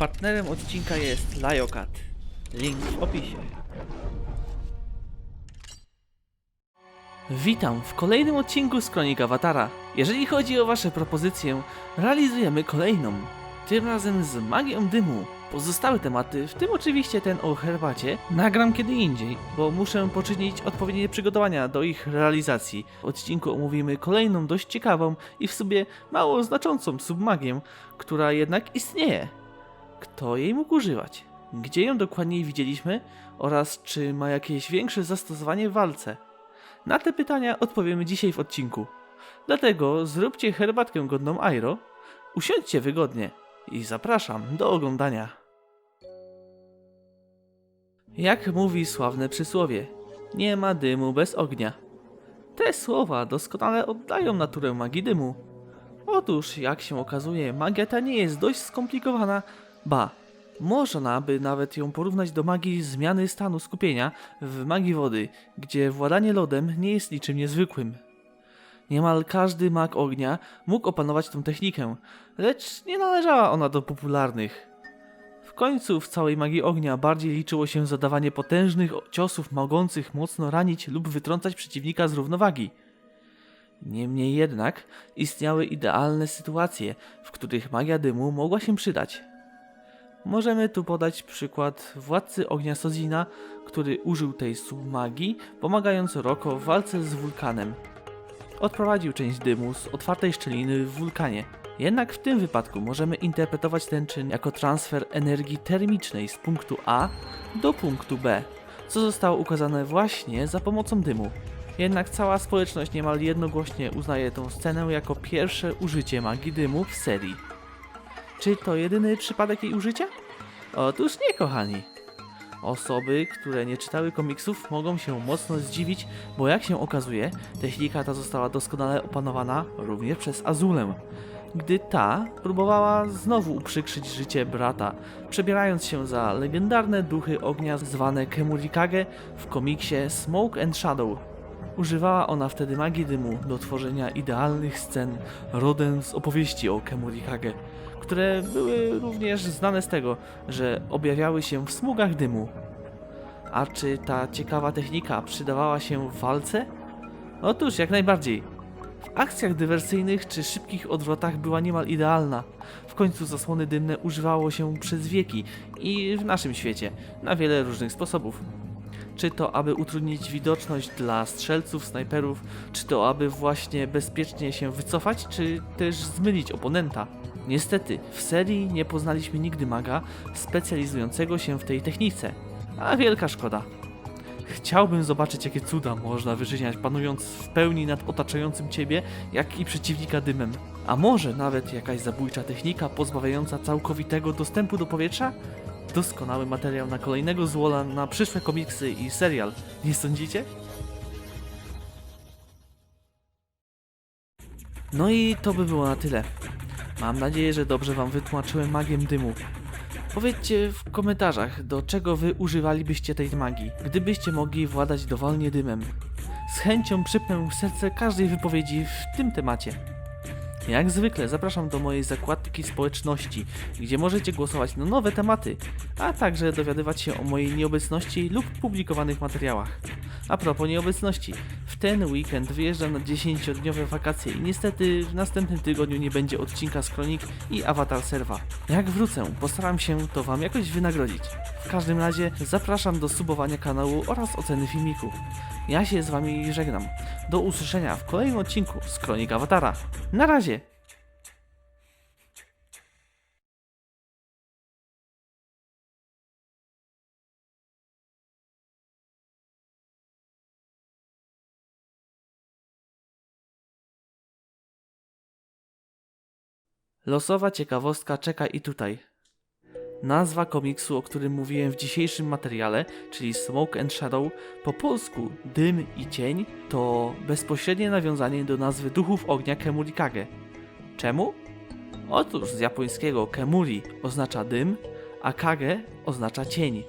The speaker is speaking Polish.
Partnerem odcinka jest Liokat. Link w opisie. Witam w kolejnym odcinku z Kronik Awatara. Jeżeli chodzi o Wasze propozycje, realizujemy kolejną. Tym razem z magią dymu. Pozostałe tematy, w tym oczywiście ten o herbacie, nagram kiedy indziej, bo muszę poczynić odpowiednie przygotowania do ich realizacji. W odcinku omówimy kolejną dość ciekawą i w sobie mało znaczącą submagię, która jednak istnieje. Kto jej mógł używać? Gdzie ją dokładniej widzieliśmy? Oraz czy ma jakieś większe zastosowanie w walce? Na te pytania odpowiemy dzisiaj w odcinku. Dlatego zróbcie herbatkę godną Airo, usiądźcie wygodnie i zapraszam do oglądania. Jak mówi sławne przysłowie, nie ma dymu bez ognia. Te słowa doskonale oddają naturę magii dymu. Otóż, jak się okazuje, magia ta nie jest dość skomplikowana, ba, można by nawet ją porównać do magii zmiany stanu skupienia w magii wody, gdzie władanie lodem nie jest niczym niezwykłym. Niemal każdy mag ognia mógł opanować tę technikę, lecz nie należała ona do popularnych. W końcu w całej magii ognia bardziej liczyło się zadawanie potężnych ciosów mogących mocno ranić lub wytrącać przeciwnika z równowagi. Niemniej jednak istniały idealne sytuacje, w których magia dymu mogła się przydać. Możemy tu podać przykład władcy ognia Sozina, który użył tej submagii, pomagając Roko w walce z wulkanem. Odprowadził część dymu z otwartej szczeliny w wulkanie. Jednak w tym wypadku możemy interpretować ten czyn jako transfer energii termicznej z punktu A do punktu B, co zostało ukazane właśnie za pomocą dymu. Jednak cała społeczność niemal jednogłośnie uznaje tę scenę jako pierwsze użycie magii dymu w serii. Czy to jedyny przypadek jej użycia? Otóż nie, kochani. Osoby, które nie czytały komiksów, mogą się mocno zdziwić, bo jak się okazuje, technika ta została doskonale opanowana również przez Azulę, gdy ta próbowała znowu uprzykrzyć życie brata, przebierając się za legendarne duchy ognia zwane Kemurikage w komiksie Smoke and Shadow. Używała ona wtedy magii dymu do tworzenia idealnych scen rodem z opowieści o Kemurikage, które były również znane z tego, że objawiały się w smugach dymu. A czy ta ciekawa technika przydawała się w walce? Otóż jak najbardziej. W akcjach dywersyjnych czy szybkich odwrotach była niemal idealna. W końcu zasłony dymne używało się przez wieki i w naszym świecie na wiele różnych sposobów. Czy to aby utrudnić widoczność dla strzelców, snajperów, czy to aby właśnie bezpiecznie się wycofać, czy też zmylić oponenta. Niestety, w serii nie poznaliśmy nigdy maga specjalizującego się w tej technice, a wielka szkoda. Chciałbym zobaczyć, jakie cuda można wyczyniać, panując w pełni nad otaczającym ciebie, jak i przeciwnika dymem. A może nawet jakaś zabójcza technika pozbawiająca całkowitego dostępu do powietrza? Doskonały materiał na kolejnego złola na przyszłe komiksy i serial, nie sądzicie? No i to by było na tyle. Mam nadzieję, że dobrze Wam wytłumaczyłem magię dymu. Powiedzcie w komentarzach, do czego Wy używalibyście tej magii, gdybyście mogli władać dowolnie dymem. Z chęcią przypnę serce każdej wypowiedzi w tym temacie. Jak zwykle zapraszam do mojej zakładki społeczności, gdzie możecie głosować na nowe tematy, a także dowiadywać się o mojej nieobecności lub publikowanych materiałach. A propos nieobecności, w ten weekend wyjeżdżam na 10-dniowe wakacje i niestety w następnym tygodniu nie będzie odcinka z Kronik i Avatar Serwa. Jak wrócę, postaram się to Wam jakoś wynagrodzić. W każdym razie zapraszam do subowania kanału oraz oceny filmiku. Ja się z Wami żegnam. Do usłyszenia w kolejnym odcinku z Kronik Awatara. Na razie! Losowa ciekawostka czeka i tutaj. Nazwa komiksu, o którym mówiłem w dzisiejszym materiale, czyli Smoke and Shadow, po polsku Dym i Cień, to bezpośrednie nawiązanie do nazwy duchów ognia Kemurikage. Czemu? Otóż z japońskiego Kemuri oznacza dym, a Kage oznacza cień.